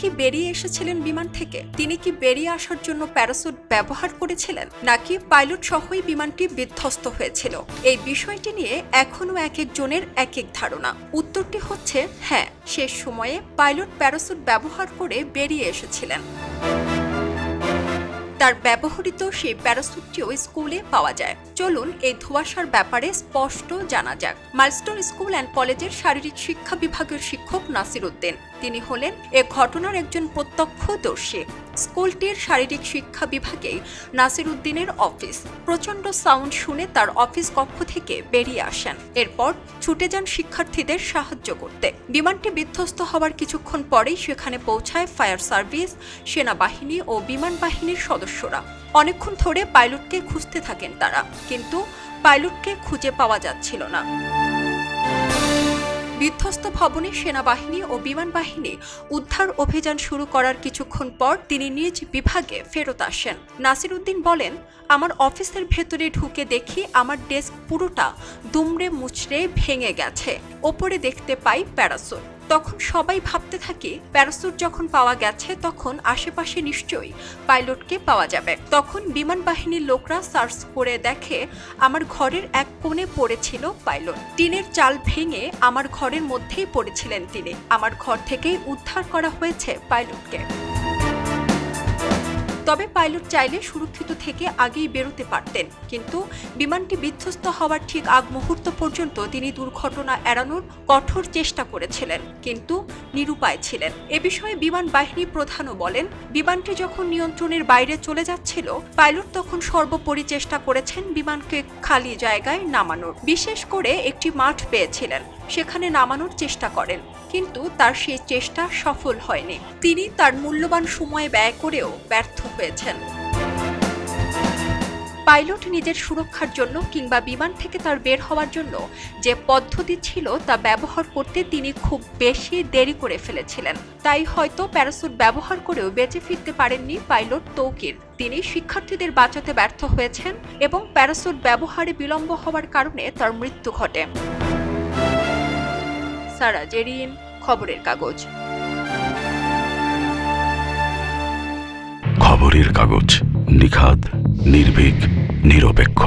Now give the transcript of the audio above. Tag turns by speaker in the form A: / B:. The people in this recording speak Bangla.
A: কি বেরিয়ে এসেছিলেন বিমান থেকে? তিনি কি বেরিয়ে আসার জন্য প্যারাসুট ব্যবহার করেছিলেন? নাকি পাইলট সহই বিমানটি বিধ্বস্ত হয়েছিল? এই বিষয়টি নিয়ে এখনও এক একজনের এক এক ধারণা। উত্তরটি হচ্ছে হ্যাঁ শেষ সময়ে পাইলট প্যারাসুট ব্যবহার করে বেরিয়ে এসেছিলেন। তার ব্যবহৃত সেই প্যারাসুটটিও স্কুলে পাওয়া যায়। চলুন এই ধোঁয়াশার ব্যাপারে স্পষ্ট জানা যাক। মাইলস্টোন স্কুল অ্যান্ড কলেজের শারীরিক শিক্ষা বিভাগের শিক্ষক নাসির উদ্দিন। তিনি হলেন এ ঘটনার একজন প্রত্যক্ষদর্শী। স্কুলটির শারীরিক শিক্ষা বিভাগে নাসির উদ্দিনের অফিস। প্রচণ্ড সাউন্ড শুনে তার অফিস কক্ষ থেকে বেরিয়ে আসেন। এরপর ছুটে যান শিক্ষার্থীদের সাহায্য করতে। বিমানটি বিধ্বস্ত হওয়ার কিছুক্ষণ পরেই সেখানে পৌঁছায় ফায়ার সার্ভিস, সেনাবাহিনী ও বিমান বাহিনীর সদস্যরা। অনেকক্ষণ ধরে পাইলটকে খুঁজতে থাকেন তারা, কিন্তু পাইলটকে খুঁজে পাওয়া যাচ্ছিল না। বিধ্বস্ত ভবনে সেনাবাহিনী ও বিমান বাহিনী উদ্ধার অভিযান শুরু করার কিছুক্ষণ পর তিনি নিজ বিভাগে ফেরত আসেন। নাসির উদ্দিন বলেন, আমার অফিসের ভেতরে ঢুকে দেখি আমার ডেস্ক পুরোটা দুমড়ে মুচড়ে ভেঙে গেছে। ওপরে দেখতে পাই প্যারাসুট। তখন সবাই ভাবতে থাকে, প্যারাসুট যখন পাওয়া গেছে তখন আশেপাশে নিশ্চয়ই পাইলটকে পাওয়া যাবে। তখন বিমান বাহিনীর লোকরা সার্চ করে দেখে, আমার ঘরের এক কোণে পড়েছিল পাইলট। টিনের চাল ভেঙে আমার ঘরের মধ্যেই পড়েছিলেন তিনি। আমার ঘর থেকেই উদ্ধার করা হয়েছে পাইলটকে। তবে পাইলট চাইলে সুরক্ষিত থেকে আগেই বেরোতে পারতেন। কিন্তু বিমানটি বিধ্বস্ত হওয়ার ঠিক আগ মুহূর্ত পর্যন্ত তিনি দুর্ঘটনা এড়ানোর কঠোর চেষ্টা করেছিলেন, কিন্তু নিরুপায় ছিলেন। এ বিষয়ে বিমান বাহিনী প্রধানও বলেন, বিমানটি যখন নিয়ন্ত্রণের বাইরে চলে যাচ্ছিল, পাইলট তখন সর্বোপরি চেষ্টা করেছেন বিমানকে খালি জায়গায় নামানোর। বিশেষ করে একটি মাঠ পেয়েছিলেন। সেখানে নামানোর চেষ্টা করেন, কিন্তু তার সেই চেষ্টা সফল হয়নি। তিনি তার মূল্যবান সময় ব্যয় করেও ব্যর্থ হয়েছেন। পাইলট নিজের সুরক্ষার জন্য কিংবা বিমান থেকে তার বের হওয়ার জন্য যে পদ্ধতি ছিল তা ব্যবহার করতে তিনি খুব বেশি দেরি করে ফেলেছিলেন। তাই হয়তো প্যারাসুট ব্যবহার করেও বেঁচে ফিরতে পারেননি পাইলট তৌকির। তিনি শিক্ষার্থীদের বাঁচাতে ব্যর্থ হয়েছেন এবং প্যারাসুট ব্যবহারে বিলম্ব হওয়ার কারণে তার মৃত্যু ঘটে। সারা জেরিন খবরের কাগজ।
B: খবরের কাগজ নিখাদ নির্ভীক নিরপেক্ষ।